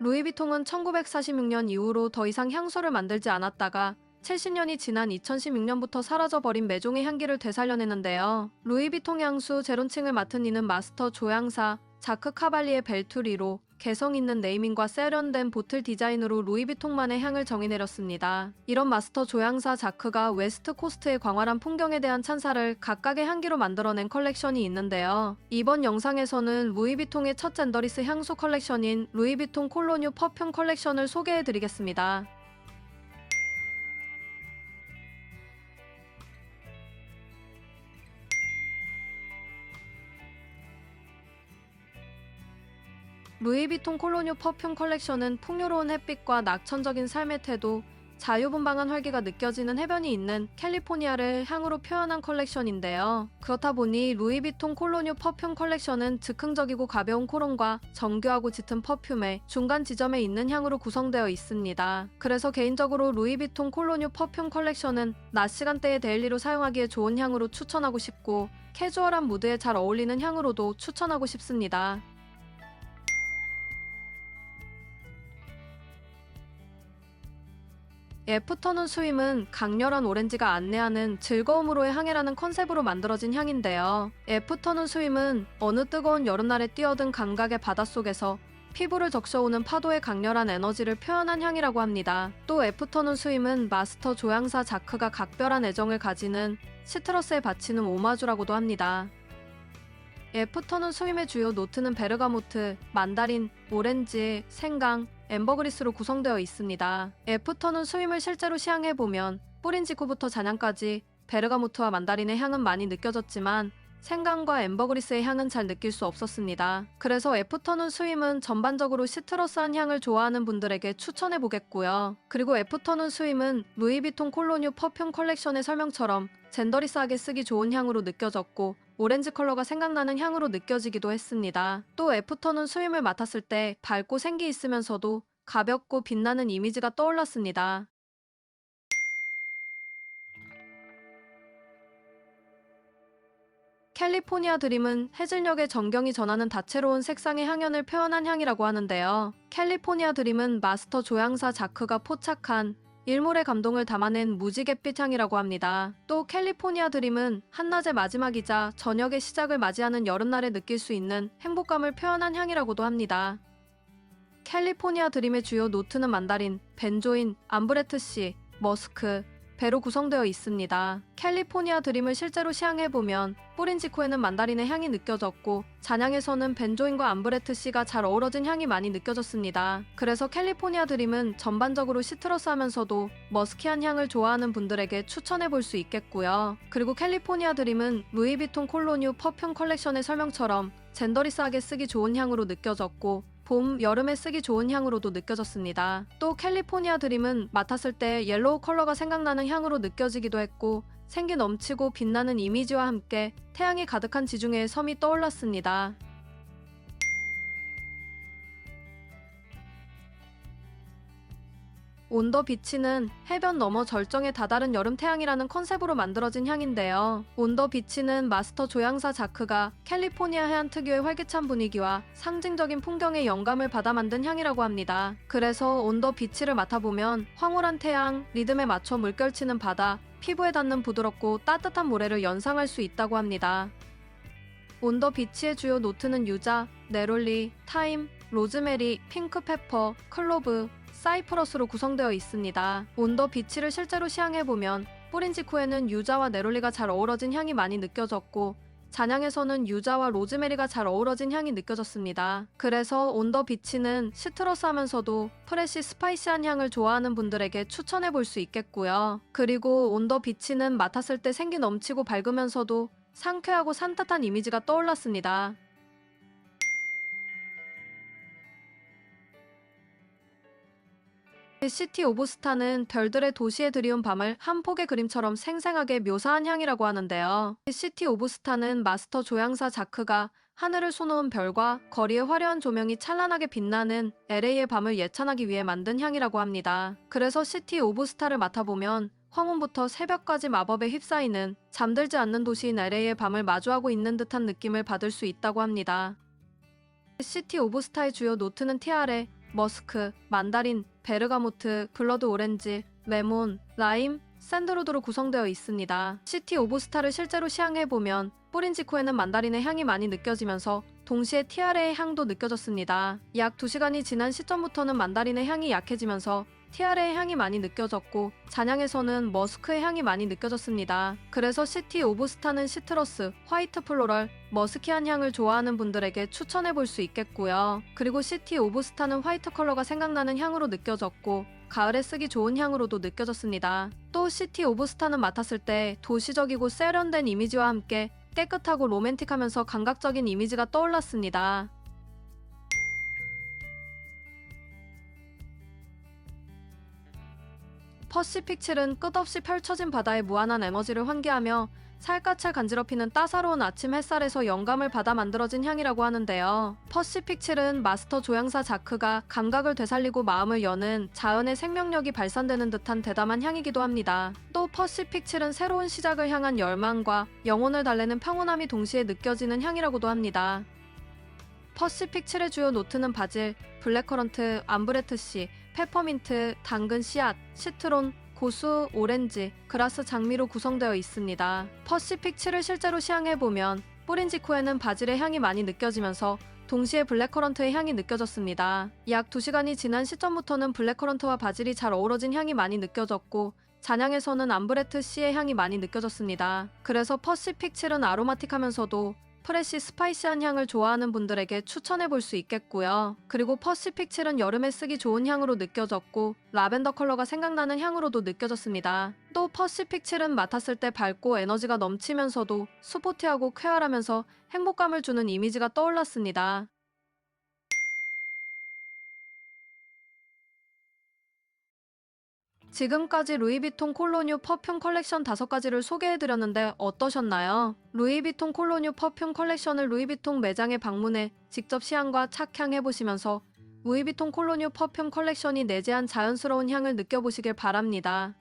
루이비통은 1946년 이후로 더 이상 향수를 만들지 않았다가 70년이 지난 2016년부터 사라져버린 매종의 향기를 되살려내는데요. 루이비통 향수 제론칭을 맡은 이는 마스터 조향사 자크 카발리의 벨투리로 개성 있는 네이밍과 세련된 보틀 디자인으로 루이비통만의 향을 정의내렸습니다. 이런 마스터 조향사 자크가 웨스트 코스트의 광활한 풍경에 대한 찬사를 각각의 향기로 만들어낸 컬렉션이 있는데요. 이번 영상에서는 루이비통의 첫 젠더리스 향수 컬렉션인 루이비통 콜로뉴 퍼퓸 컬렉션을 소개해드리겠습니다. 루이비통 콜로뉴 퍼퓸 컬렉션은 풍요로운 햇빛과 낙천적인 삶의 태도, 자유분방한 활기가 느껴지는 해변이 있는 캘리포니아를 향으로 표현한 컬렉션인데요. 그렇다 보니 루이비통 콜로뉴 퍼퓸 컬렉션은 즉흥적이고 가벼운 코론과 정교하고 짙은 퍼퓸의 중간 지점에 있는 향으로 구성되어 있습니다. 그래서 개인적으로 루이비통 콜로뉴 퍼퓸 컬렉션은 낮 시간대에 데일리로 사용하기에 좋은 향으로 추천하고 싶고 캐주얼한 무드에 잘 어울리는 향으로도 추천하고 싶습니다. 애프터눈 스윙은 강렬한 오렌지가 안내하는 즐거움으로의 향해라는 컨셉으로 만들어진 향인데요. 애프터눈 스윙은 어느 뜨거운 여름날에 뛰어든 감각의 바닷속에서 피부를 적셔오는 파도의 강렬한 에너지를 표현한 향이라고 합니다. 또 애프터눈 스윙은 마스터 조향사 자크가 각별한 애정을 가지는 시트러스에 바치는 오마주라고도 합니다. 애프터눈 스윙의 주요 노트는 베르가모트, 만다린, 오렌지, 생강, 엠버그리스로 구성되어 있습니다. 애프터눈 스윙을 실제로 시향해보면 뿌린 직후부터 잔향까지 베르가모트와 만다린의 향은 많이 느껴졌지만 생강과 엠버그리스의 향은 잘 느낄 수 없었습니다. 그래서 애프터눈 스윙은 전반적으로 시트러스한 향을 좋아하는 분들에게 추천해 보겠고요. 그리고 애프터눈 스윙은 루이비통 콜로뉴 퍼퓸 컬렉션의 설명처럼 젠더리스하게 쓰기 좋은 향으로 느껴졌고 오렌지 컬러가 생각나는 향으로 느껴지기도 했습니다. 또 애프터눈 스윙을 맡았을 때 밝고 생기 있으면서도 가볍고 빛나는 이미지가 떠올랐습니다. 캘리포니아 드림은 해질녘의 정경이 전하는 다채로운 색상의 향연을 표현한 향이라고 하는데요. 캘리포니아 드림은 마스터 조향사 자크가 포착한 일몰의 감동을 담아낸 무지갯빛 향이라고 합니다. 또 캘리포니아 드림은 한낮의 마지막이자 저녁의 시작을 맞이하는 여름날에 느낄 수 있는 행복감을 표현한 향이라고도 합니다. 캘리포니아 드림의 주요 노트는 만다린, 벤조인, 암브레트 씨, 머스크, 배로 구성되어 있습니다. 캘리포니아 드림을 실제로 시향해보면 뿌린 직후에는 만다린의 향이 느껴졌고 잔향에서는 벤조인과 암브레트 씨가 잘 어우러진 향이 많이 느껴졌습니다. 그래서 캘리포니아 드림은 전반적으로 시트러스하면서도 머스키한 향을 좋아하는 분들에게 추천해 볼 수 있겠고요. 그리고 캘리포니아 드림은 루이비통 콜로뉴 퍼퓸 컬렉션의 설명처럼 젠더리스하게 쓰기 좋은 향으로 느껴졌고 봄, 여름에 쓰기 좋은 향으로도 느껴졌습니다. 또 캘리포니아 드림은 맡았을 때 옐로우 컬러가 생각나는 향으로 느껴지기도 했고 생기 넘치고 빛나는 이미지와 함께 태양이 가득한 지중해의 섬이 떠올랐습니다. 온더 비치는 해변 너머 절정에 다다른 여름 태양이라는 컨셉으로 만들어진 향인데요. 온더 비치는 마스터 조향사 자크가 캘리포니아 해안 특유의 활기찬 분위기와 상징적인 풍경의 영감을 받아 만든 향이라고 합니다. 그래서 온더 비치를 맡아보면 황홀한 태양, 리듬에 맞춰 물결치는 바다, 피부에 닿는 부드럽고 따뜻한 모래를 연상할 수 있다고 합니다. 온더 비치의 주요 노트는 유자, 네롤리, 타임, 로즈메리, 핑크페퍼, 클로브, 사이프러스로 구성되어 있습니다. 온더 비치를 실제로 시향해보면 뿌린 직후에는 유자와 네롤리가 잘 어우러진 향이 많이 느껴졌고 잔향에서는 유자와 로즈메리가 잘 어우러진 향이 느껴졌습니다. 그래서 온더 비치는 시트러스 하면서도 프레시 스파이시한 향을 좋아하는 분들에게 추천해 볼 수 있겠고요. 그리고 온더 비치는 맡았을 때 생기 넘치고 밝으면서도 상쾌하고 산뜻한 이미지가 떠올랐습니다. 시티 오브 스타는 별들의 도시에 들이운 밤을 한 폭의 그림처럼 생생하게 묘사한 향이라고 하는데요. 시티 오브 스타는 마스터 조향사 자크가 하늘을 쏘놓은 별과 거리의 화려한 조명이 찬란하게 빛나는 LA의 밤을 예찬하기 위해 만든 향이라고 합니다. 그래서 시티 오브 스타를 맡아보면 황혼부터 새벽까지 마법에 휩싸이는 잠들지 않는 도시인 LA의 밤을 마주하고 있는 듯한 느낌을 받을 수 있다고 합니다. 시티 오브 스타의 주요 노트는 티아레, 머스크, 만다린, 베르가모트, 블러드 오렌지, 레몬, 라임, 샌드로드로 구성되어 있습니다. 시티 오브 스타를 실제로 시향해보면 뿌린 직후에는 만다린의 향이 많이 느껴지면서 동시에 티아레의 향도 느껴졌습니다. 약 2시간이 지난 시점부터는 만다린의 향이 약해지면서 티아레의 향이 많이 느껴졌고 잔향에서는 머스크의 향이 많이 느껴졌습니다. 그래서 시티 오브 스타는 시트러스, 화이트 플로럴, 머스키한 향을 좋아하는 분들에게 추천해 볼 수 있겠고요. 그리고 시티 오브 스타는 화이트 컬러가 생각나는 향으로 느껴졌고 가을에 쓰기 좋은 향으로도 느껴졌습니다. 또 시티 오브 스타는 맡았을 때 도시적이고 세련된 이미지와 함께 깨끗하고 로맨틱하면서 감각적인 이미지가 떠올랐습니다. 퍼시픽 7은 끝없이 펼쳐진 바다의 무한한 에너지를 환기하며 살갗을 간지럽히는 따사로운 아침 햇살에서 영감을 받아 만들어진 향이라고 하는데요. 퍼시픽 7은 마스터 조향사 자크가 감각을 되살리고 마음을 여는 자연의 생명력이 발산되는 듯한 대담한 향이기도 합니다. 또 퍼시픽 7은 새로운 시작을 향한 열망과 영혼을 달래는 평온함이 동시에 느껴지는 향이라고도 합니다. 퍼시픽 7의 주요 노트는 바질, 블랙커런트, 암브레트씨, 페퍼민트, 당근 씨앗, 시트론, 고수, 오렌지, 그라스 장미로 구성되어 있습니다. 퍼시픽 7을 실제로 시향해보면 뿌린 직후에는 바질의 향이 많이 느껴지면서 동시에 블랙커런트의 향이 느껴졌습니다. 약 2시간이 지난 시점부터는 블랙커런트와 바질이 잘 어우러진 향이 많이 느껴졌고 잔향에서는 암브레트 씨의 향이 많이 느껴졌습니다. 그래서 퍼시픽 7은 아로마틱하면서도 프레시 스파이시한 향을 좋아하는 분들에게 추천해 볼 수 있겠고요. 그리고 퍼시픽 7은 여름에 쓰기 좋은 향으로 느껴졌고 라벤더 컬러가 생각나는 향으로도 느껴졌습니다. 또 퍼시픽 7은 맡았을 때 밝고 에너지가 넘치면서도 스포티하고 쾌활하면서 행복감을 주는 이미지가 떠올랐습니다. 지금까지 루이비통 콜로뉴 퍼퓸 컬렉션 5가지를 소개해드렸는데 어떠셨나요? 루이비통 콜로뉴 퍼퓸 컬렉션을 루이비통 매장에 방문해 직접 시향과 착향해보시면서 루이비통 콜로뉴 퍼퓸 컬렉션이 내재한 자연스러운 향을 느껴보시길 바랍니다.